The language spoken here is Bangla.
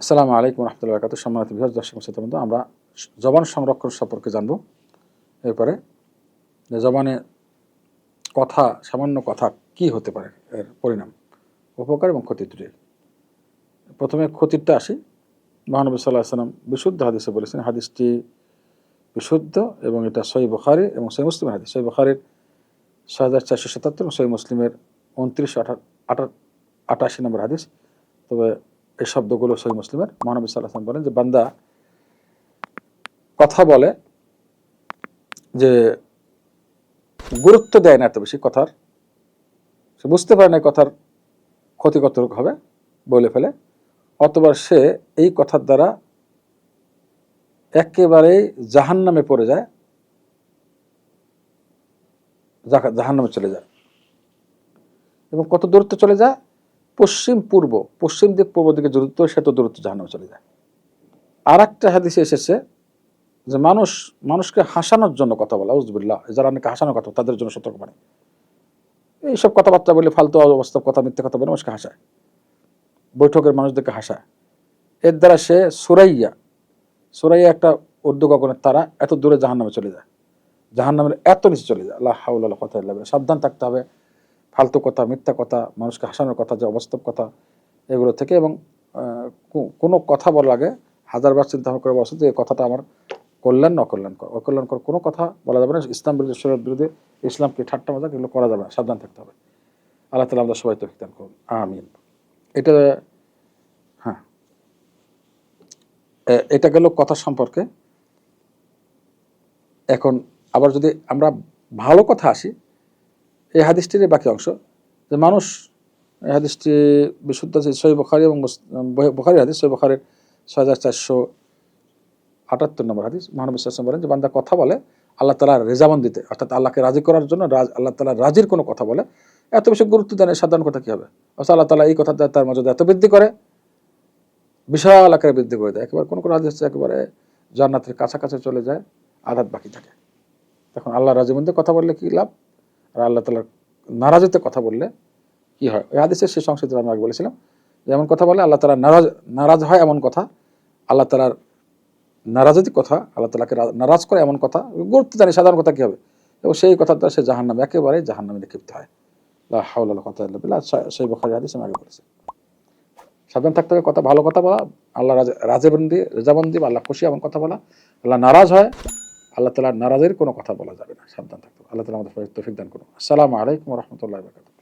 আসসালামু আলাইকুম রহমতুল্লাহ বাকাত সম্মানিত বিহার দর্শক বন্ধু, আমরা জবান সংরক্ষণ সম্পর্কে জানব। এরপরে যে জবানে কথা, সামান্য কথা কি হতে পারে, এর পরিণাম, উপকার এবং ক্ষতি প্রথমে ক্ষতিরটা আসি। মহানবী সাল্লাহ সাল্লাম বিশুদ্ধ হাদিসে বলেছেন, হাদিসটি বিশুদ্ধ এবং এটা সই বখারি এবং সই মুসলিমের হাদিস। সই বখারির ছয় হাজার চারশো সাতাত্তর এবং সই মুসলিমের উনত্রিশ আঠা আটা আটাশি নম্বর হাদিস। তবে এই শব্দগুলো সই মুসলিমের মহানবী সাল্লাহ সাল্লাম বলেন যে, বান্দা কথা বলে যে গুরুত্ব দেয় না এত বেশি কথার। সে বুঝতে পারে না কথার ক্ষতি কতটুক হবে বলে ফেলে। অথবা সে এই কথার দ্বারা একেবারেই জাহান নামে পড়ে যায় জাহান নামে চলে যায়। এবং কত দূরত্ব চলে যায়? পশ্চিম পূর্ব, পশ্চিম দিক পূর্ব দিকে দূরত্ব, সে তো দূরত্ব জাহান নামে চলে যায়। আর একটা হাদিসে এসেছে যে মানুষ, মানুষকে হাসানোর জন্য কথা বলা, উজবুল্লাহ। যারা অনেকে হাসানোর কথা তাদের জন্য সতর্ক মানে এইসব কথাবার্তা বলে ফালতু অবস্থা, কথা মিথ্যে কথা বলে মানুষকে হাসায়। বৈঠকের মানুষদেরকে হাসায়। এর দ্বারা সে সুরাইয়া সুরাইয়া একটা উর্দু গগনের তারা এত দূরে জাহান নামে চলে যায়। জাহান নামের এত নিচে চলে যায়। আল্লাহ হাউল্লাহ কথা সাবধান থাকতে হবে। ফালতু কথা, মিথ্যা কথা, মানুষকে হাসানোর কথা, যে অবাস্তব কথা, এগুলো থেকে এবং কোনো কথা বলার আগে হাজারবার চিন্তা করে বসে যে এই কথাটা আমার কল্যাণ অকল্যাণকর। অকল্যাণকর কোনো কথা বলা যাবে না। ইসলাম বিরুদ্ধে শরীর বিরোধী ইসলামকে ঠাট্টা মজা এগুলো করা যাবে না। সাবধান থাকতে হবে। আল্লাহ তালা আমরা সবাই তফিক দান করুন। আমিন। এটা হ্যাঁ। এটা গেল কথা সম্পর্কে। এখন আবার যদি আমরা ভালো কথা আসি এই হাদিসটির বাকি অংশ। যে মানুষ এই হাদিসটি বিশুদ্ধ আছে সই বখারি এবং বখারি হাদিস সই বখারির ছয় হাজার চারশো আটাত্তর নম্বর হাদিস। মহানবী সাল্লাম বলেন যে, বান্দা কথা বলে, আল্লাহ তালার রেজামন্দিতে, অর্থাৎ আল্লাহকে রাজি করার জন্য রাজ, আল্লাহ তালা রাজির কোনো কথা বলে, এত বেশি গুরুত্ব দেন সাধারণ কথা কী হবে? অর্থাৎ আল্লাহ তালা এই কথা তার মধ্যে এত বৃদ্ধি করে, বিশাল আকারে বৃদ্ধি করে দেয়। একেবারে কোনো কোনো হাদিস একেবারে জান্নাতের কাছাকাছি চলে যায় আঘাত বাকি থাকে। তখন আল্লাহ রাজি রাজিমন্দির কথা বললে কী লাভ? আর আল্লাহ তালার নারাজিতে কথা বললে কি হয়? ওই হাদিসের শেষ অংশে আমি আগে বলেছিলাম, যে এমন কথা বলে আল্লাহ তালা নারাজ নারাজ হয় এমন কথা, আল্লাহ তালার নারাজি কথা, আল্লাহ তালাকে নারাজ করে এমন কথা, গুরুত্ব জানি সাধারণ কথা কী হবে? এবং সেই কথা দ্বারা সে জাহান নামে একেবারে জাহান নামে নিক্ষিপ্ত হয় হাউল্লাহ কথা সেই বখারি হাদিস আমি আগে বলেছি। সাবধান থাকতে হবে, কথা, ভালো কথা বলা, আল্লাহ রাজেবন্দি, রেজাবন্দি বা আল্লাহ খুশি এমন কথা বলা, আল্লাহ নারাজ হয় আল্লাহ তালা নারাজের কোনো কথা বলা যাবে না। সাবধান থাকতে আল্লাহ তালা আমাদের তফিক দান করুন। আসসালামু আলাইকুম রহমতুল্লাহ বাকাত